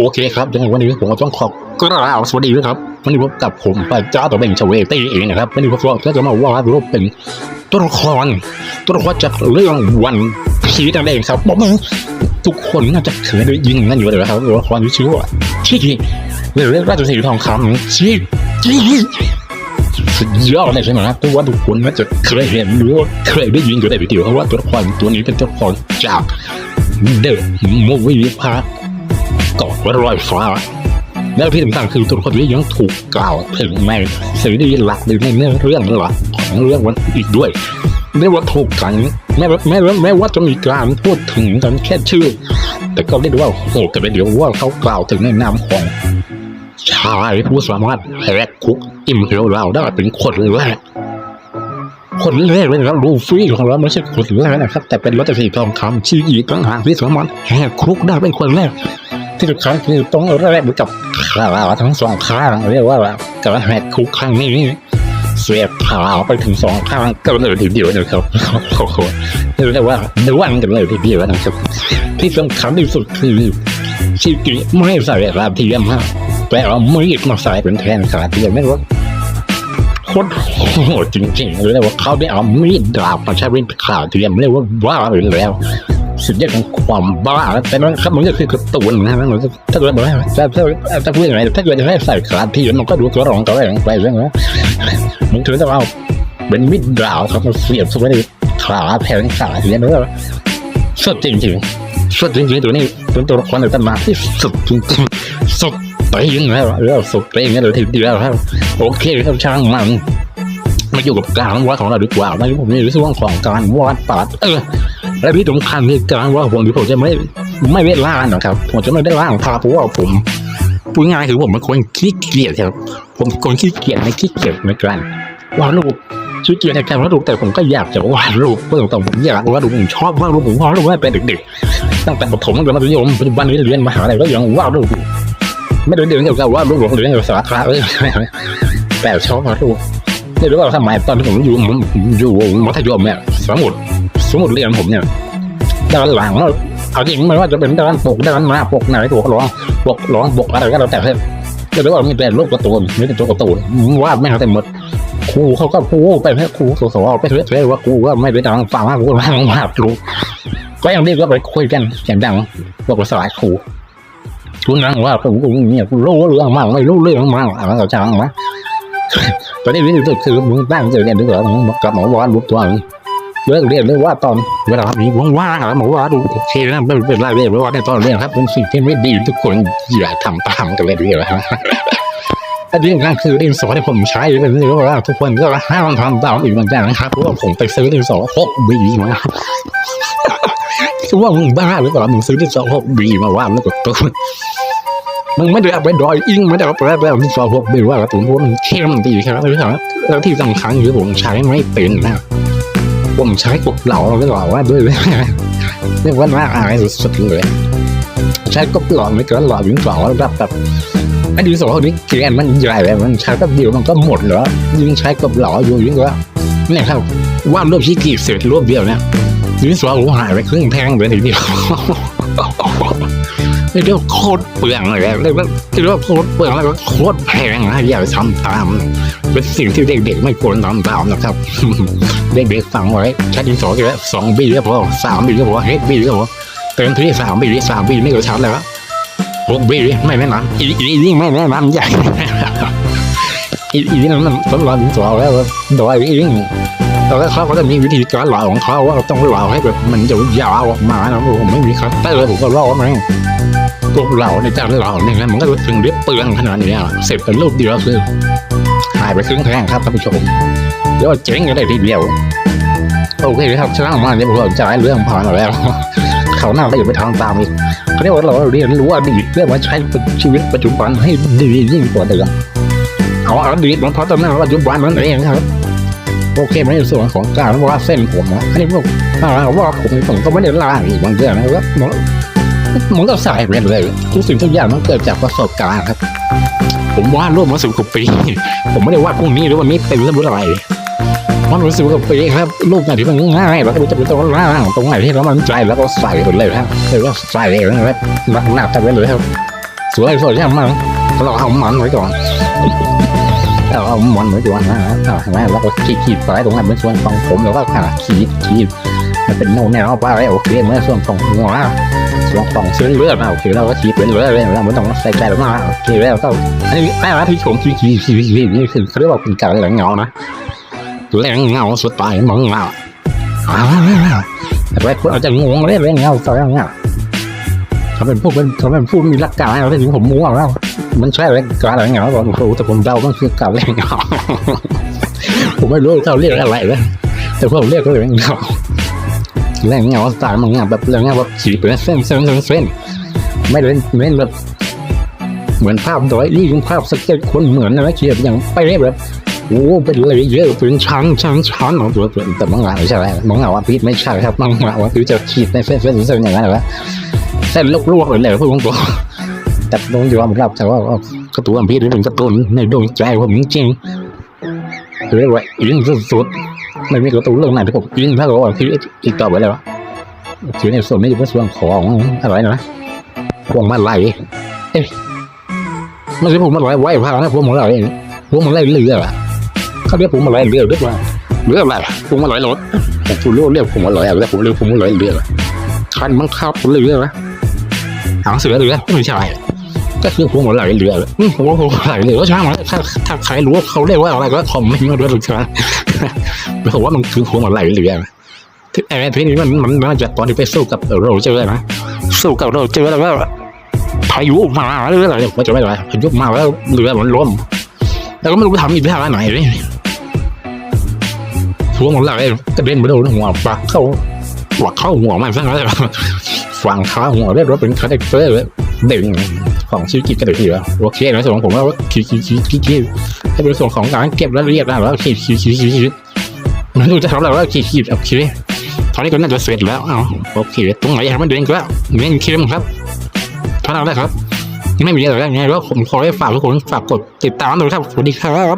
โอเคครับยังไงวันนี้ผมก็ต้องขอกราบสวัสดีด้วยครับวันนี้พบกับผมป้าเจ้าตัวเบ่งชเวตี้เองนะครับวันนี้พวกเราก็จะมาว่ารูปเป็นตัวละครตัวละครจากเรื่องวันชีวิตนั่นเองครับบอกมึงทุกคนน่าจะเคยได้ยินนั่นอยู่แล้วครับตัวละครที่ชื่อว่าชีเรื่องราชสีทองคำชีชีสุดยอดเลยใช่ไหมครับตัวว่าทุกคนน่าจะเคยเห็นหรือว่าเคยได้ยินอยู่ในวิดีโอเพราะว่าตัวละครตัวนี้เป็นตัวละครจากเดอะมูวี่พาร์ กอดไว้รอยฟ้า แล้วที่สำคัญคือตัวละครนี้ยังถูกกล่าวถึงในซีรีส์หลักหรือในเนื้อเรื่องหลักของเรื่องวันอีกด้วยเรียกว่าถูกกันแม้ว่แม้ว่แม้ว่าจะมีการพูดถึงกันแค่ชื่อ แต่ก็เรียกได้ว่าโหดกันไปเดี๋ยวว่าเขากล่าวถึงในนามของชายผู้สามารถแหกคุกอิ่มเหวเราได้เป็นคนแรกคนแรกเลยนะครับลูฟี่ของเราไม่ใช่คนแรกนะครับ แต่เป็นรถจักรยานทองคำชื่ออีกต่างหากที่สามารถแหกคุกได้เป็นคนแรก ที่สำคัญคือต้องแรกเหมือนกับขาทั้งสองข้างเรียกว่าการแหกคุกครั้งนี้เสียบขาไปถึงสองข้างก็เลยทีเดียวนะครับโอ้โหเรียกว่าเดวันกันเลยทีเดียวนะครับที่สำคัญที่สุดคือชิกิไม่ใส่ราเทียมฮะแต่เอาไมีดมาใส่เป็นแทนขาเทียมไม่รู้โคตรโหดจริงๆเลยว่าเขาได้เอามีดดาบมาใช้เป็นขาเทียมเรียกว่าบ้าไปแล้ว สุดยอดของความบ้าแต่มันครับมันก็คือการ์ตูนนะมันถ้าเกิดบอกว่าถ้าถ้าถ้าพูดอยังไงถ้าเกิดจะให้ใส่ขาที่มันก็ดูตัวรองตัวแรงไปเรื่องนะมันถือว่าเอาเป็นมิดดาวครับมันเสียบเข้าไปในขาแทนขาทีนี้แล้วสุดจริงๆสุดจริงๆตัวนี้เป็นตัวละครในตำนานที่สุดจริงๆสุดไปยังไงวะแล้วสุดไปยังไงเลยทีเดียวครับโอเคครับช่างมันมาอยู่กับการวาดของเราดีกว่าในผมนี่รู้สึกว่าของการวาดปัดเออ และที่สำคัญคือการว่าผมที่ผมจะไม่ไม่ได้ล่างนะครับ ผมจะไม่ได้ล่างพาเพราะว่าผมพูดง่ายคือผมเป็นคนขี้เกียจครับ ผมคนขี้เกียจในขี้เกียจในการวาดรูปขี้เกียจในการวาดรูปแต่ผมก็อยากจะวาดรูปเพื่อตรงผมอยากวาดรูปผมชอบวาดรูปผมวาดรูปตั้งแต่เด็กๆตั้งแต่ประถมตั้งแต่มัธยมปัจจุบันนี้เรียนมหาลัยก็ยังวาดรูปไม่ได้เรียนเกี่ยวกับวาดรูปผมเรียนเกี่ยวกับสาระเลยแต่ชอบวาดรูปไม่รู้ว่าทำไมตอนที่ผมอยู่ผมอยู่มัธยมเนี่ยสมุด สมุดเรียนผมเนี่ยด้านหลังเอาจริงไม่ว่าจะเป็นด้านปกด้านหน้าปกไหนตัวร้องปกร้องปกอะไรก็แล้วแต่จะเรียกว่ามีแต่รูปการ์ตูนมีแต่ตัวการ์ตูนวาดไม่เอาแต่หมดครูเขาก็ครูไปให้ครูสสไปเรื่อยๆว่าครูว่าไม่ไปดังฟังว่าครูว่าไม่วาดครูก็ยังเรียกว่าไปคุยกันเสียงดังบอกว่าสลายครูครูนั่งว่าครูเนี่ยรู้เรื่องมากไม่รู้เรื่องมากอะไรก็ช่างมาตอนนี้วิธีสุดคือมึงตั้งใจเรียนด้วยเหรอมึงกับหมอวาดรูปตัวมึง เลิกเรียนเลยว่าตอนเวลามีว่างๆแล้วหมอว่าดูโอเคนะไม่เป็นไรเรียนว่าในตอนเรียนครับเป็นสิ่งที่ไม่ดีทุกคนอย่าทำตามกันเลยดีกว่าอันนี้ก็คือดินสอที่ผมใช้เป็นเรื่องว่าทุกคนก็ห้ามทำตามอีกเหมือนกันนะครับเพราะว่าผมไปซื้อดินสอหกบีมาคือว่ามึงบ้าหรือเปล่ามึงซื้อดินสอหกบีมาว่าแล้วก็ตัวมึงไม่ได้เอาไปดอยอิงไม่ได้เอาไปแบบดินสอหกบีว่าตัวเพราะมันเข้มดีครับแล้วที่สำคัญคือผมใช้ไม่เป็นนะ ผมใช้กบเหล่าไม่เหลาว่าด้วยเลยเรียกว่าน่าอายสุดๆเลย ใช้กบหลาไม่เกินหล่อยิ่งหลาแล้วแบบแบบไอ้ดินสอนี้เกลียนมันใหญ่เลยมันใช้แป๊บเดียวมันก็หมดแล้วยิ่งใช้กบเหลาอยู่ยิ่งก็เนี่ยครับวาดรูปที่กีบเสร็จรูปเดียวเนี่ยดินสอผมหายไปครึ่งแท่งเลยทีเดียว เรียกว่าโคตรเปลืองเลยเรียกว่าเรียกว่าโคตรเปลืองแล้วก็โคตรแพงนะอย่าไปทำตาม เป็นสิ่งที่เด็กๆไม่ควรทำตามนะครับ เด็กๆฟังไว้ใช้ดินสองแค่สองบีก็พอสามบีก็พอเฮดบีก็พอเต็มที่สามบีสามบีนี่ก็ชัดแล้วหกบีไม่แนะนำอีอีนี่ไม่แนะนำใหญ่อีอีนี่มันทดลองดินสองแล้วโดยอีนี่ แต่ว่าเขาก็จะมีวิธีการหล่อของเขาว่าเราต้องหล่อให้แบบมันจะยาวออกมานะผมไม่มีครับแต่เลยผมก็ล่อมันพวกเราในจากเราเนี่ยนะมันก็ถึงเรียบเปลืองขนาดนี้เสร็จเป็นรูปเดียวคือหายไปครึ่งแท่งครับท่านผู้ชมเดี๋ยวเจ๊งกันได้ทีเดียวโอเคครับช่างมาเนี่ยผมจะให้เรื่องผ่านแล้วเขาหน้าก็อย่าไปทางตามอีกเขาเรียกว่าเราเรียนรู้อดีตเพื่อมาใช้ชีวิตปัจจุบันให้ดียิ่งกว่าเดิมเอาอดีตมาเพราะตอนนั้นปัจจุบันนั่นเองครับ โอเคไม่ในส่วนของการว่าเส้นผมนะอันนี้พวกถ้าว่าผมผมก็ไม่ได้ล่าอีกบางเรื่องนะครับมันมันก็สายไปเลยทุกสิ่งทุกอย่างมันเกิดจากประสบการณ์ครับ ผมวาดรูปมาสิบกว่าปี ผมไม่ได้วาดพรุ่งนี้หรือวันนี้เป็นเรื่องอะไรมันรู้สึกว่าปีครับรูปไหนที่มันง่ายแล้วก็จะเป็นตัวล่างตรงไหนที่เรามันใจแล้วก็ใส่ไปเลยครับเลยว่าใส่เลยนะครับนักหนักกันไปเลยครับสวยสวยใช่ไหมเราเอามันไว้ก่อน เราเอามันไว้ก่อนนะเอาเห็นไหมแล้วก็ขีดขีดไปตรงนั้นเป็นส่วนของผมแล้วก็ขาขีดขีดมันเป็นโน่นเนี่ยเราไปโอเคเมื่อส่วนของหัวส่วนของเส้นเลือดนะโอเคเราก็ขีดเป็นเลือดเลยเราไม่ต้องใส่ใจหรอกนะโอเคแล้วก็อันนี้แม่ว่าที่ผมขีดขีดขีดขีดนี่คือเขาเรียกว่าเป็นการแหลงเงานะแหลงเงาสุดตายมองเงาอ้าวแต่ว่าเอาจจะงงเลยแหลงเงาต่ออย่างเงี้ยเขาเป็นพวกเป็นเขาเป็นผู้มีหลักการอะไรที่ผมมัวแล้ว มันใช่แรงการอะไรเงาผมรู้แต่ผมเดามันคือการแรงเงาผมไม่รู้เขาเรียกอะไรเลยแต่ผมเรียกก็แรงเงาแรงเงาสไตล์มันเงาแบบแรงเงาแบบขีเป็นเส้นเส้นเส้นเส้นไม่เล่นเล่นแบบเหมือนภาพโดยนี่เป็นภาพสเก็ตคนเหมือนอะไรเขียนอย่างไปเรียบแบบโอ้เป็นเลยเยอะเป็นชั้นชั้นชั้นของตัวแต่มังงะไม่ใช่ไหมมังงะว่าพีทไม่ใช่ครับมังงะว่าพีทจะขีดในเส้นเส้นเส้นอย่างนั้นเหรอเส้นลวกๆเลยแหละพูดตรงๆ แต่ตรงอยู่ว่าผมรับแต่ว่าการ์ตูนพี่นี่เป็นกร์ตูนในดวงใจผมจริงๆเรียกว่าอินสุดๆไม่มีกร์ตูนเรื่องไหนที่ผมอินถ้าบอกว่าพี่อีกต่อไปแล้วคือในส่วนนี้จะเป็นส่วนของอะไรนะพวงมาลัยเอ๊ะไม่ใช่พวงมาลัยไหวพานะพวงมาลัยพวงมาลัยเรือเขาเรียกพวงมาลัยเรือเรียว่าเรืออะไรพวงมาลัยรถผมรู้เรียกพวงมาลัยอะไรผมเรียกพวงมาลัยเรือคันบังคับเรือนะหางเสือเรือไม่ใช่ ก็คือพวงมาลัยเรืออืมพวงมาลัยเรือก็ช่างมันถ้าถ้าใครรู้ว่าเขาเรียกว่าอะไรก็คอมเมนต์มาด้วยหรือเปล่าไม่ผมว่ามันคือพวงมาลัยเรือที่ไอ้ที่นี้มันมันมาจากตอนที่ไปสู้กับโรเจอร์นะสู้กับโรเจอร์แล้วก็พายุมาหรืออะไรผมจะไม่ได้พายุมาแล้วเรือมันล้มแล้วก็ไม่รู้ทำอีกท่าไหนเลยพวงมาลัยกระเด็นไปโดนหัวปักเข้าปักเข้าหัวมันซะงั้นเลยฝั่งขาหัวเรียกว่าเป็นคาแรคเตอร์เด่น ของชีวิตกิจกระดิ่งแล้วโอเคในส่วนของผมว่าคิดคิดคิดคิดคิดให้เป็นส่วนของการเก็บและเอียดนะแล้วคิดคิดคิดคิดคิดมันดูจะทำอะไรว่าคิดคิดโอเคตอนนี้ก็น่าจะเสร็จแล้วเอ้าโอเคตรงไหนยับไม่เด่นก็เน้นเข้มครับท่านเอาได้ครับ ไม่มีอะไรแล้วไงแล้วผมขอให้ฝากทุกคนฝากกดติดตามดูครับสวัสดีครับ